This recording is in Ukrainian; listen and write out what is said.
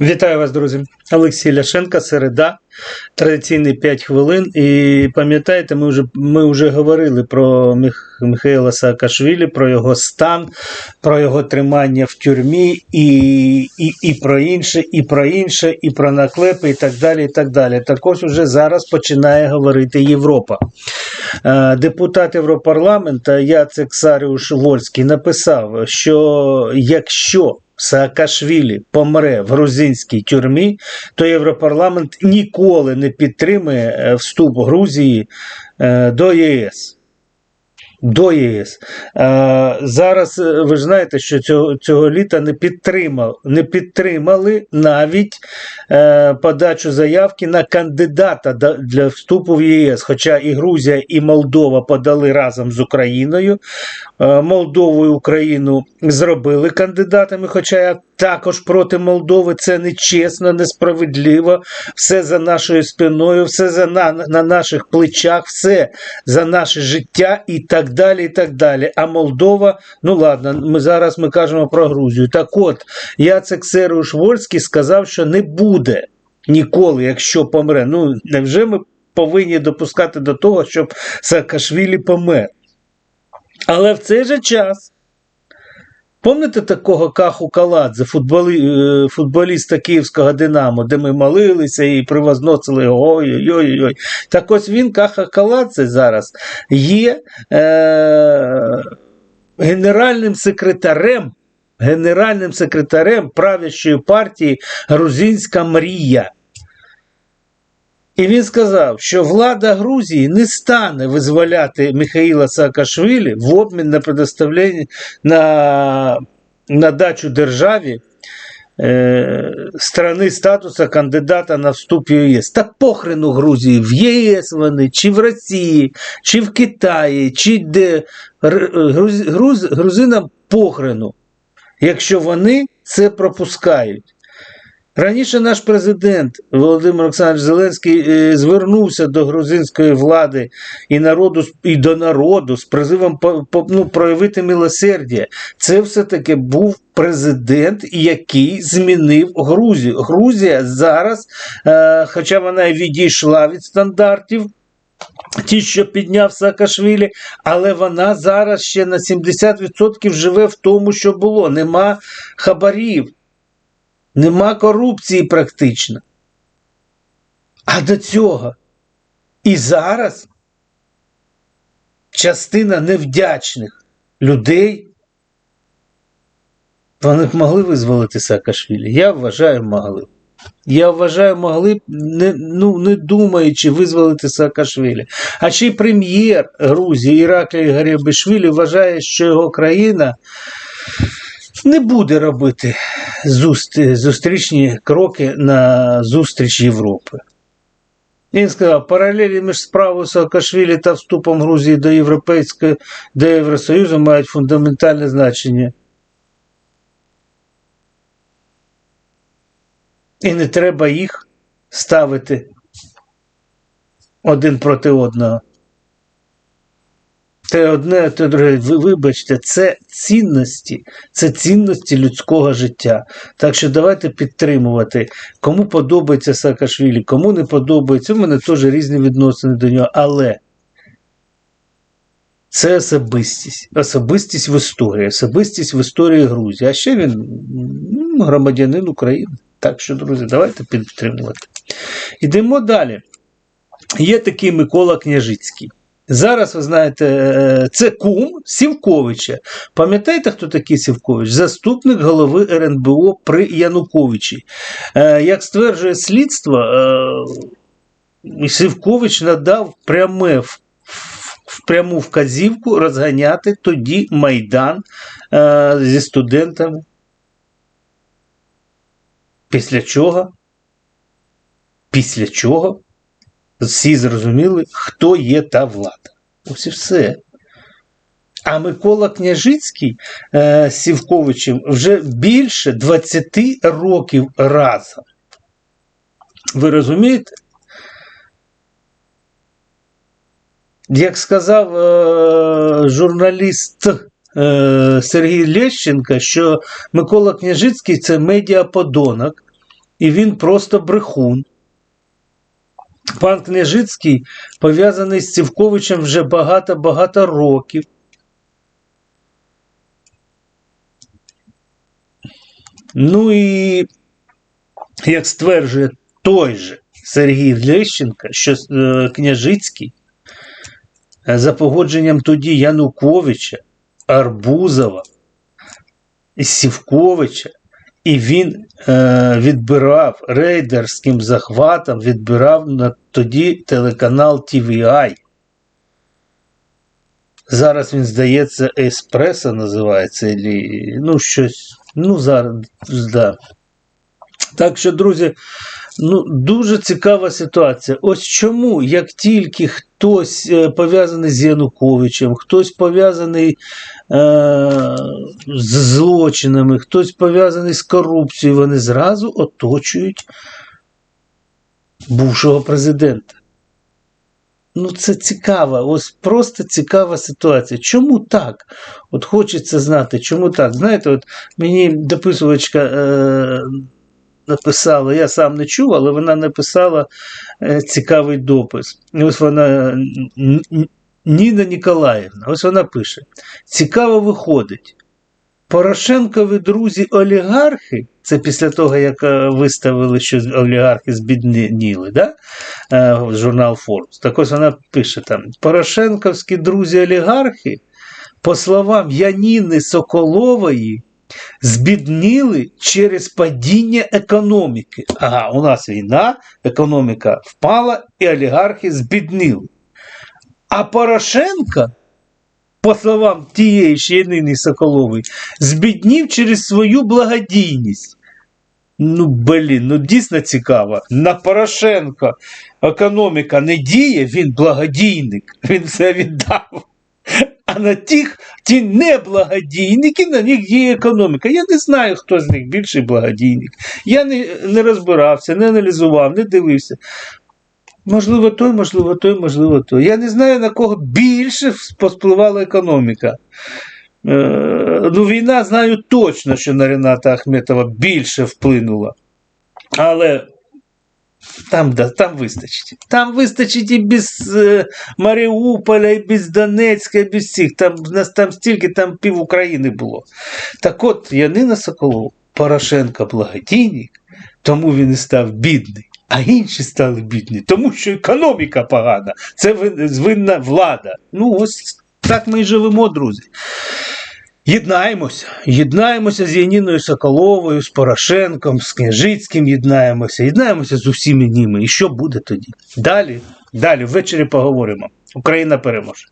Вітаю вас, друзі. Олексій Ляшенко, середа, традиційний 5 хвилин. І пам'ятаєте, ми вже ми вже говорили про Мих, Михайла Саакашвілі, про його стан, про його тримання в тюрмі, і, і, і про інше, і про інше, і про наклепи, і так далі. і так далі. Також вже зараз починає говорити Європа. Е, Депутат Європарламента Яцек Саріуш Вольський написав, що якщо Саакашвілі помре в грузинській тюрмі, то Європарламент ніколи не підтримує е, вступ Грузії е, до ЄС. До ЄС. Е, зараз е, ви ж знаєте, що цього, цього літа не, підтримав, не підтримали навіть е, подачу заявки на кандидата для вступу в ЄС. Хоча і Грузія, і Молдова подали разом з Україною. Е, Молдову і Україну зробили кандидатами, хоча я також проти Молдови. Це нечесно, несправедливо. Все за нашою спиною, все за на, на наших плечах, все за наше життя і так далі. і так далі. А Молдова, ну ладно, ми зараз ми кажемо про Грузію. Так от, Яцек Серуш Вольський сказав, що не буде ніколи, якщо помре. Ну, невже ми повинні допускати до того, щоб Саакашвілі помер? Але в цей же час. Пам'ятаєте такого Каху Каладзе, футболі, е, футболіста Київського Динамо, де ми молилися і привозносили ой-ой-ой. Так ось він, Каха Каладзе, зараз є е, генеральним секретарем, генеральним секретарем правящої партії Грузинська мрія. І він сказав, що влада Грузії не стане визволяти Михаїла Саакашвілі в обмін на предоставлення на, на дачу державі е, страни статуса кандидата на вступ в ЄС. Та похрену Грузії в ЄС вони, чи в Росії, чи в Китаї, чи де груз, груз, грузинам похрену, якщо вони це пропускають. Раніше наш президент Володимир Олександрович Зеленський е, звернувся до грузинської влади і народу і до народу з призивом ну, проявити милосердя. Це все-таки був президент, який змінив Грузію. Грузія зараз, е, хоча вона і відійшла від стандартів. Ті, що підняв Саакашвілі, але вона зараз ще на 70% живе в тому, що було. Нема хабарів. Нема корупції практично. А до цього і зараз частина невдячних людей вони б могли визволити Саакашвілі. Я вважаю, могли. Я вважаю, могли б, не, ну, не думаючи, визволити Саакашвілі. А ще й прем'єр Грузії Іраклій Гарібишвілі вважає, що його країна не буде робити зустрічні кроки на зустріч Європи. Він сказав, паралелі між справою Саакашвілі та вступом Грузії до Європейської до Євросоюзу мають фундаментальне значення. І не треба їх ставити один проти одного. Те одне, те друге. Ви вибачте, це цінності, це цінності людського життя. Так що давайте підтримувати. Кому подобається Саакашвілі, кому не подобається. У мене теж різні відносини до нього. Але це особистість. Особистість в історії, особистість в історії Грузії. А ще він ну, громадянин України. Так що, друзі, давайте підтримувати. Ідемо далі. Є такий Микола Княжицький. Зараз, ви знаєте, е, це кум Сівковича. Пам'ятаєте, хто такий Сівкович? Заступник голови РНБО при Януковичі. Е, Як стверджує слідство, е, Сівкович надав пряме пряму вказівку розганяти тоді Майдан зі студентами. Після чого? Після чого всі зрозуміли, хто є та влада. Ось і все. А Микола Княжицький е, з Сівковичем вже більше 20 років разом. Ви розумієте? Як сказав е, журналіст е, Сергій Лещенко, що Микола Княжицький це медіаподонок, і він просто брехун. Пан Княжицький пов'язаний з Цівковичем вже багато-багато років. Ну і як стверджує той же Сергій Лещенко, що е, Княжицький е, за погодженням тоді Януковича, Арбузова, Сівковича, і він е, відбирав рейдерським захватом, відбирав на тоді телеканал TVI. Зараз він, здається, Еспресо називається, ілі, ну, щось. Ну, зараз, да. Так що, друзі, ну, дуже цікава ситуація. Ось чому, як тільки хтось е, пов'язаний з Януковичем, хтось пов'язаний е, з злочинами, хтось пов'язаний з корупцією, вони зразу оточують бувшого президента. Ну, це цікава, ось просто цікава ситуація. Чому так? От хочеться знати, чому так. Знаєте, от мені дописувачка е, написала, я сам не чув, але вона написала е, цікавий допис. Ось вона Ніна Ніколаївна, ось вона пише: цікаво виходить. Порошенкові друзі олігархи, це після того, як е, виставили, що олігархи збідніли, да? е, журнал Forbes. Так ось вона пише там: Порошенковські друзі олігархи, по словам Яніни Соколової, збідніли через падіння економіки. Ага, у нас війна, економіка впала, і олігархи збідніли. А Порошенка, по словам тієї ж Янини Соколової, збіднів через свою благодійність. Ну, блін, ну дійсно цікаво. На Порошенка економіка не діє, він благодійник, він все віддав. А на тих, ті неблагодійники, на них діє економіка. Я не знаю, хто з них більший благодійник. Я не, не розбирався, не аналізував, не дивився. Можливо, той, можливо, той, можливо, той. Я не знаю, на кого більше поспливала економіка. Е, ну, війна знаю точно, що на Рената Ахметова більше вплинула. Але там, да, там вистачить. Там вистачить і без е, Маріуполя, і без Донецька, і без всіх. Там, нас там стільки, там пів України було. Так от, Янина Соколов, Порошенко благодійник, тому він і став бідний. А інші стали бідні, тому що економіка погана. Це винна влада. Ну, ось так ми і живемо, друзі. Єднаємося, єднаємося з Яніною Соколовою, з Порошенком, з Княжицьким єднаємося, єднаємося з усіми ними. І що буде тоді? Далі, далі, ввечері поговоримо. Україна переможе.